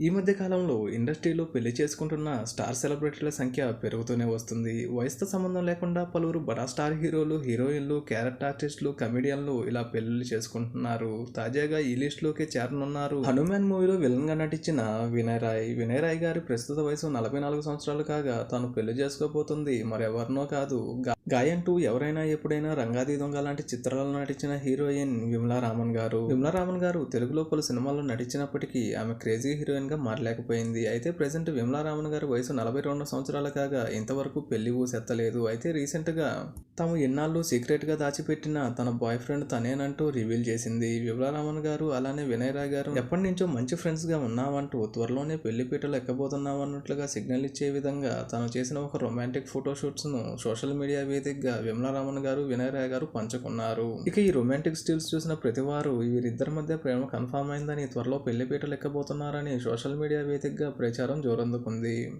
ఈ మధ్య కాలంలో ఇండస్ట్రీలో పెళ్ళి చేసుకుంటున్న స్టార్ సెలబ్రిటీల సంఖ్య పెరుగుతూనే వస్తుంది. వయసుతో సంబంధం లేకుండా పలువురు బడా స్టార్ హీరోలు హీరోయిన్లు క్యారెక్టర్ ఆర్టిస్టులు కమెడియన్లు ఇలా పెళ్ళిళ్ళు చేసుకుంటున్నారు. తాజాగా ఈ లిస్టులోకి చేరనున్నారు హనుమాన్ మూవీలో విలన్గా నటించిన వినయ్ రాయ్ వినయ్ రాయ్ గారి ప్రస్తుత వయసు నలభై నాలుగు సంవత్సరాలు కాగా తాను పెళ్ళి చేసుకోబోతుంది. మరెవరినో కాదు. గా- గాయం టూ ఎవరైనా ఎప్పుడైనా రంగాది దొంగ లాంటి చిత్రాల్లో నటించిన హీరోయిన్ విమలా రామన్ గారు. విమలా రామన్ గారు తెలుగులో పలు సినిమాల్లో నటించినప్పటికీ ఆమె క్రేజీ హీరోయిన్ హీరోయిన్గా మారలేకపోయింది అయితే ప్రెసెంట్ విమలారామన్ గారి వయసు నలభై రెండు సంవత్సరాలు కాగా ఇంతవరకు పెళ్ళి ఊసెత్తలేదు. అయితే రీసెంట్గా తాము ఎన్నాళ్ళు సీక్రెట్గా దాచిపెట్టిన తన బాయ్ ఫ్రెండ్ తనేనంటూ రివీల్ చేసింది. విమలారామన్ గారు అలానే వినయరాయ్ గారు ఎప్పటి నుంచో మంచి ఫ్రెండ్స్గా ఉన్నామంటూ త్వరలోనే పెళ్ళి పీటలు ఎక్కబోతున్నాం అన్నట్లుగా సిగ్నల్ ఇచ్చే విధంగా తాను చేసిన ఒక రొమాంటిక్ ఫోటోషూట్స్ను సోషల్ మీడియా వేదికగా విమలారామన్ గారు వినయరాయ్ గారు పంచుకున్నారు. ఇక ఈ రొమాంటిక్ స్టిల్స్ చూసిన ప్రతి వారు వీరిద్దరి మధ్య ప్రేమ కన్ఫామ్ అయిందని త్వరలో పెళ్ళి పీటలు ఎక్కబోతున్నారని సోషల్ మీడియా వేదికగా ప్రచారం జోరందుకుంది.